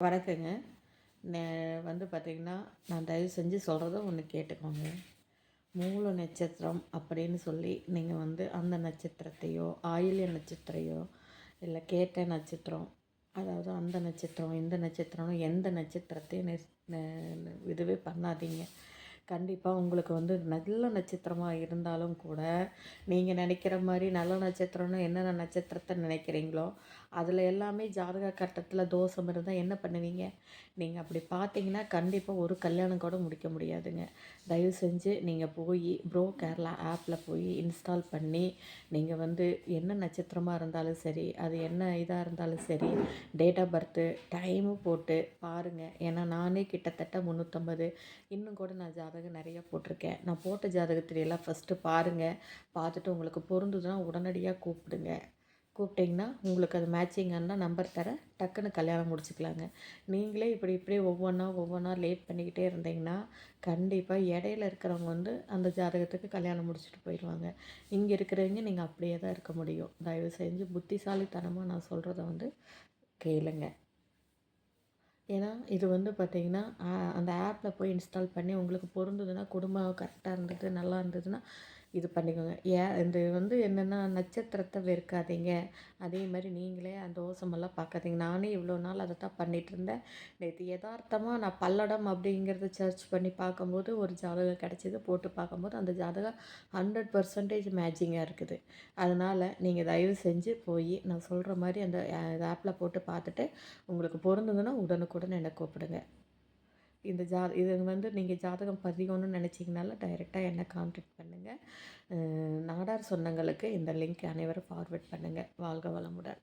வணக்கங்க. வந்து பார்த்திங்கன்னா நான் தயவு செஞ்சு சொல்கிறத ஒன்று கேட்டுக்கோங்க. மூல நட்சத்திரம் அப்படின்னு சொல்லி நீங்கள் வந்து அந்த நட்சத்திரத்தையோ ஆயில்ய நட்சத்திரையோ இல்லை கேட்ட நட்சத்திரம் அதாவது அந்த நட்சத்திரம் இந்த நட்சத்திரம் எந்த நட்சத்திரத்தையும் நெஸ்- இதுவே பண்ணாதீங்க. கண்டிப்பாக உங்களுக்கு வந்து நல்ல நட்சத்திரமாக இருந்தாலும் கூட நீங்கள் நினைக்கிற மாதிரி நல்ல நட்சத்திரம்னு என்னென்ன நட்சத்திரத்தை நினைக்கிறீங்களோ அதில் எல்லாமே ஜாதக கட்டத்தில் தோஷம் இருந்தால் என்ன பண்ணுவீங்க? நீங்கள் அப்படி பார்த்தீங்கன்னா கண்டிப்பாக ஒரு கல்யாணம் கூட முடிக்க முடியாதுங்க. தயவு செஞ்சு நீங்கள் போய் ப்ரோ கேரளா ஆப்பில் போய் இன்ஸ்டால் பண்ணி நீங்கள் வந்து என்ன நட்சத்திரமாக இருந்தாலும் சரி அது என்ன இதாக இருந்தாலும் சரி டேட் ஆஃப் பர்த்து டைமும் போட்டு பாருங்கள் ஏன்னா நானே கிட்டத்தட்ட முந்நூற்றம்பது இன்னும் கூட நான் ஜாதகம் நிறையா போட்டிருக்கேன். நான் போட்ட ஜாதகத்திலையெல்லாம் ஃபஸ்ட்டு பாருங்கள் பார்த்துட்டு உங்களுக்கு பொருந்துதுன்னா உடனடியாக கூப்பிடுங்க. கூப்பிட்டிங்கன்னா உங்களுக்கு அது மேட்சிங்கன்னா நம்பர் தர டக்குன்னு கல்யாணம் முடிச்சுக்கலாங்க. நீங்களே இப்படி இப்படி ஒவ்வொன்றா ஒவ்வொன்றா லேட் பண்ணிக்கிட்டே இருந்தீங்கன்னா கண்டிப்பாக இடையில இருக்கிறவங்க வந்து அந்த ஜாதகத்துக்கு கல்யாணம் முடிச்சுட்டு போயிடுவாங்க. இங்கே இருக்கிறவங்க நீங்கள் அப்படியே தான் இருக்க முடியும். தயவு செஞ்சு புத்திசாலித்தனமாக நான் சொல்கிறத வந்து கேளுங்க. ஏன்னா இது வந்து பார்த்தீங்கன்னா அந்த ஆப்பில் போய் இன்ஸ்டால் பண்ணி உங்களுக்கு பொருந்ததுன்னா குடும்பம் கரெக்டாக இருந்தது நல்லா இருந்ததுன்னா இது பண்ணிக்கோங்க. ஏன் இது வந்து என்னென்னா நட்சத்திரத்தை வெறுக்காதீங்க. அதே மாதிரி நீங்களே அந்த தோசமெல்லாம் பார்க்காதீங்க. நானே இவ்வளோ நாள் அதை தான் பண்ணிகிட்டு இருந்தேன் நேற்று யதார்த்தமாக நான் பல்லடம் அப்படிங்கிறத சர்ச் பண்ணி பார்க்கும்போது ஒரு ஜாதகம் கிடச்சிது போட்டு பார்க்கும்போது அந்த ஜாதகம் ஹண்ட்ரட் பர்சன்டேஜ் மேட்சிங்காக இருக்குது. அதனால் நீங்கள் தயவு செஞ்சு போய் நான் சொல்கிற மாதிரி அந்த ஆப்பில் போட்டு பார்த்துட்டு உங்களுக்கு பொருந்ததுன்னா உடனுக்குடன் என்னை கூப்பிடுங்க. இந்த ஜா இது வந்து நீங்கள் ஜாதகம் பதியணும்னு நினச்சிங்கனால டைரெக்டாக என்னை கான்டாக்ட் பண்ணுங்கள் நாடார் சொந்தங்களுக்கு இந்த லிங்க் அனைவரும் ஃபார்வர்ட் பண்ணுங்கள் வாழ்க வளமுடன்.